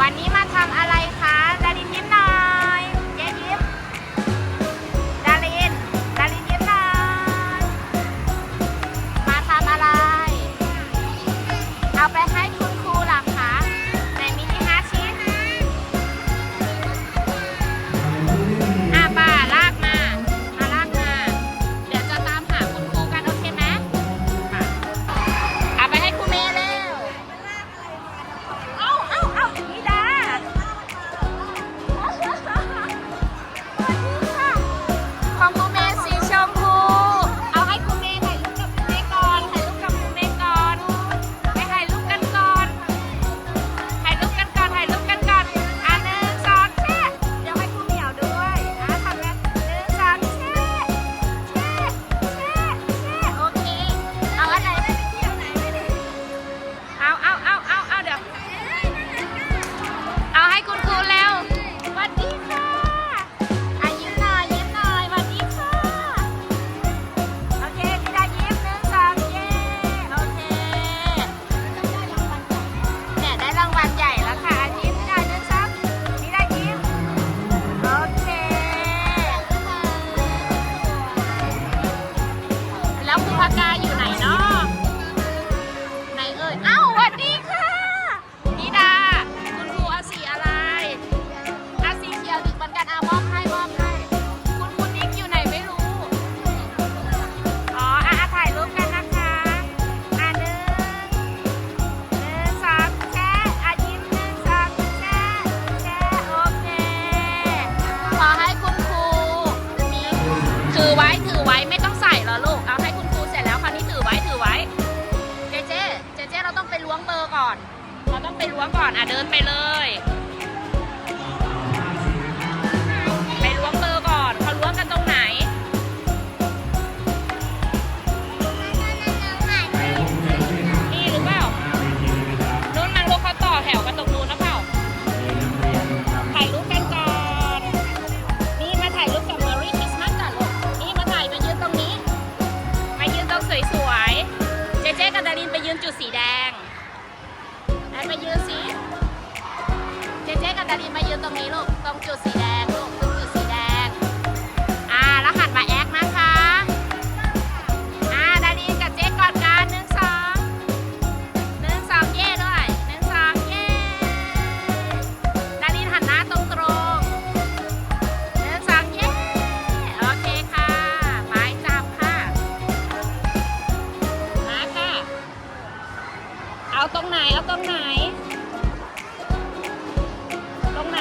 วันนี้มาทำอะ ไปยืนสิเจเจกับดาดีมายืนตรงนี้ลูก ตรงจุดสีแดงลูก ตรงไหน เอาตรงไหน ตรงไหน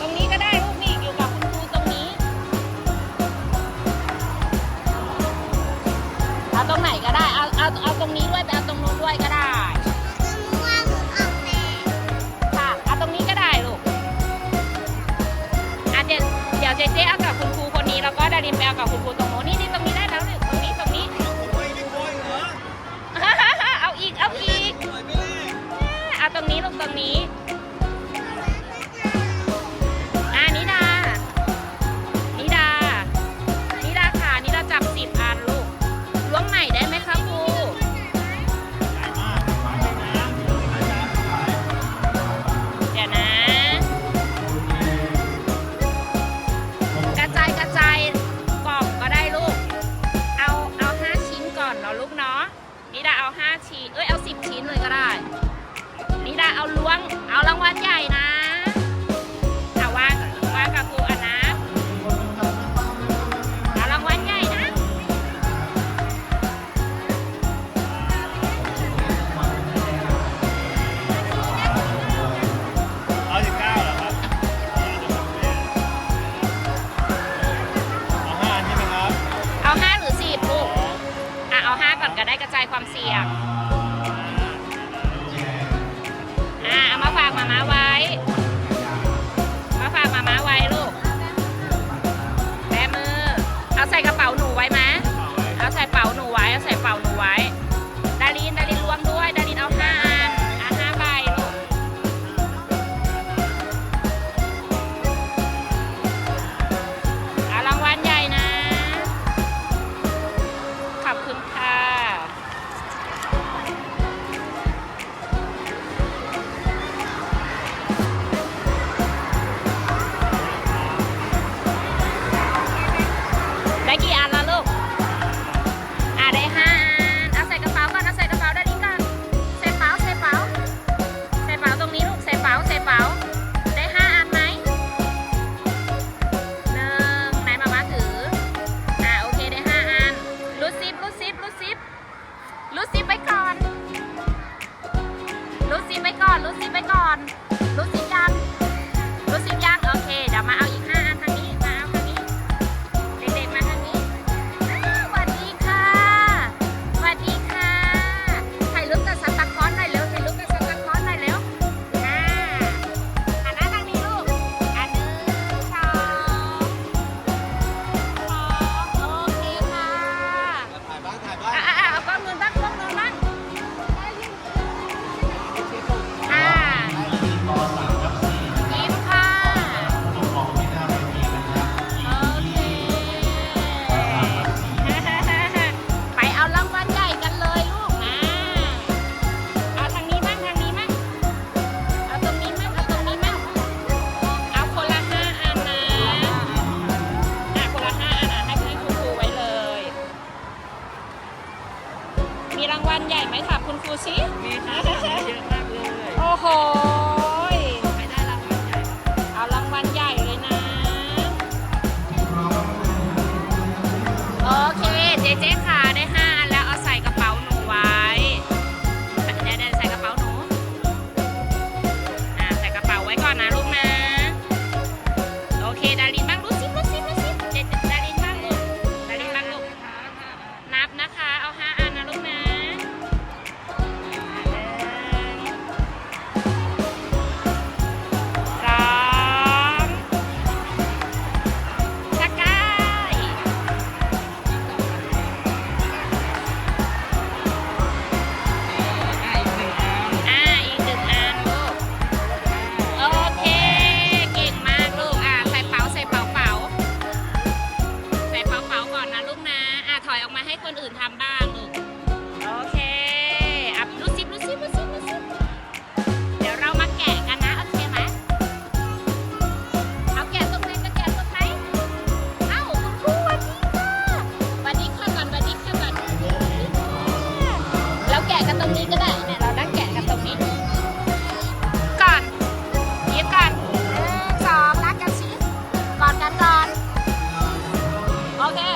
ตรงนี้ก็ได้ลูกนี่อยู่กับคุณครูตรงนี้ เอาตรงไหนก็ได้ เอาเอาเอาตรงนี้ด้วยแต่เอาตรงนู้นด้วยก็ได้ค่ะเอาตรงนี้ก็ได้ลูกเดี๋ยวเจ๊เจเอากับคุณครูคนนี้แล้วก็ดารินไปเอากับคุณครูตรงโน้นนี่ตรงนี้ โอเค เจเจ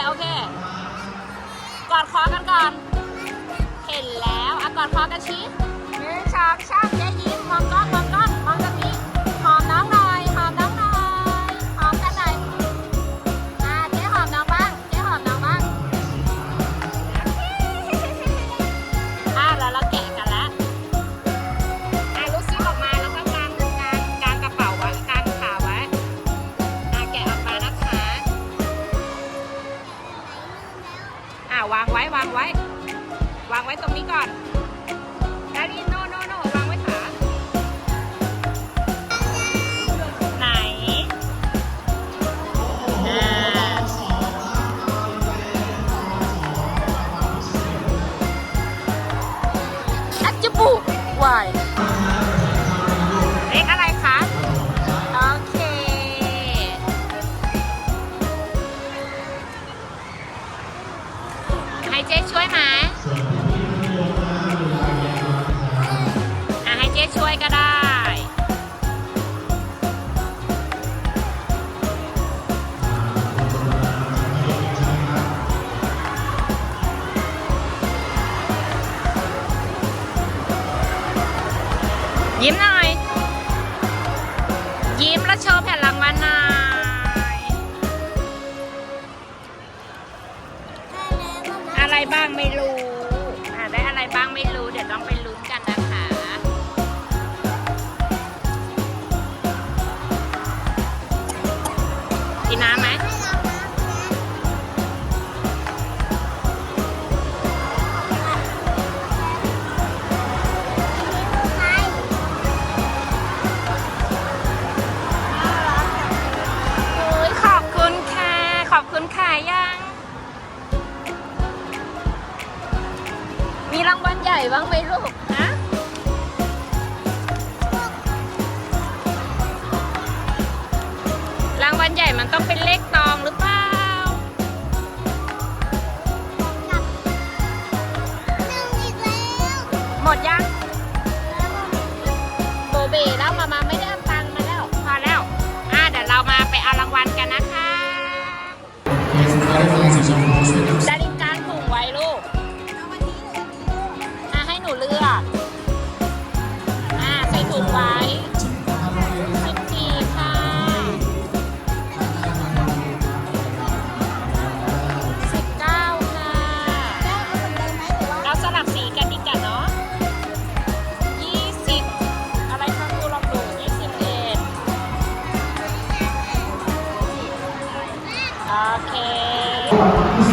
โอเค กอดคอกันก่อน เห็นแล้วอกอดคอกันชี้หนึ่งสองสามแกยิ้มมอง ตรงนี้ก่อน game. ใหญ่บ้างไหมลูกฮะรางวัลใหญ่มันต้องเป็นเลขตองหรือเปล่าหมดยังโบเบแล้วมามาไม่ได้ตังค์มาแล้วพอแล้วอะเดี๋ยวเรามาไปเอารางวัลกันนะคะ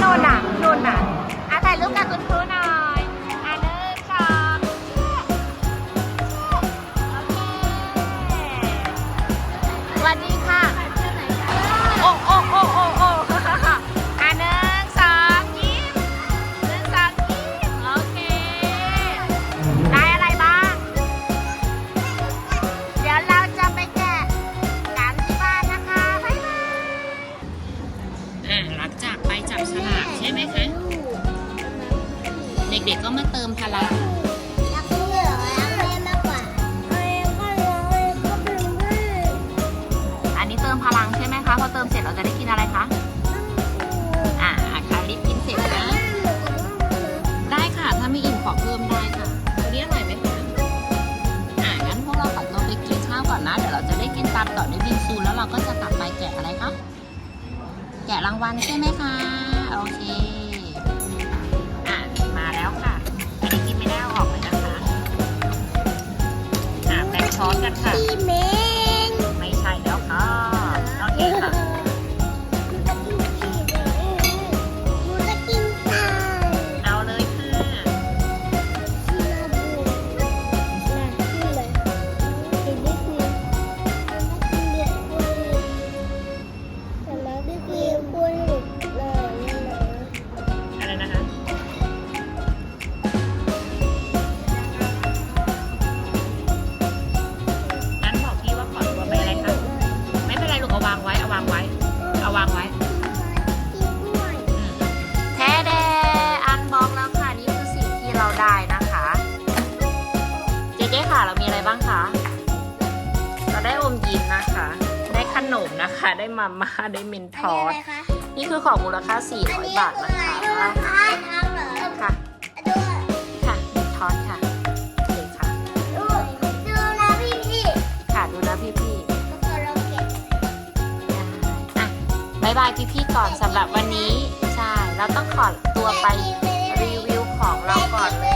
นอนนา comer. มาม่าได้เมนทอร์สนี่คือของมูลค่า 400 บาทนะคะค่ะค่ะเมนทอร์สค่ะเลยค่ะค่ะดูนะพี่พี่บายบายพี่พี่ก่อนสำหรับวันนี้ ใช่ เราต้องขอตัวไปรีวิวของเราก่อนเลย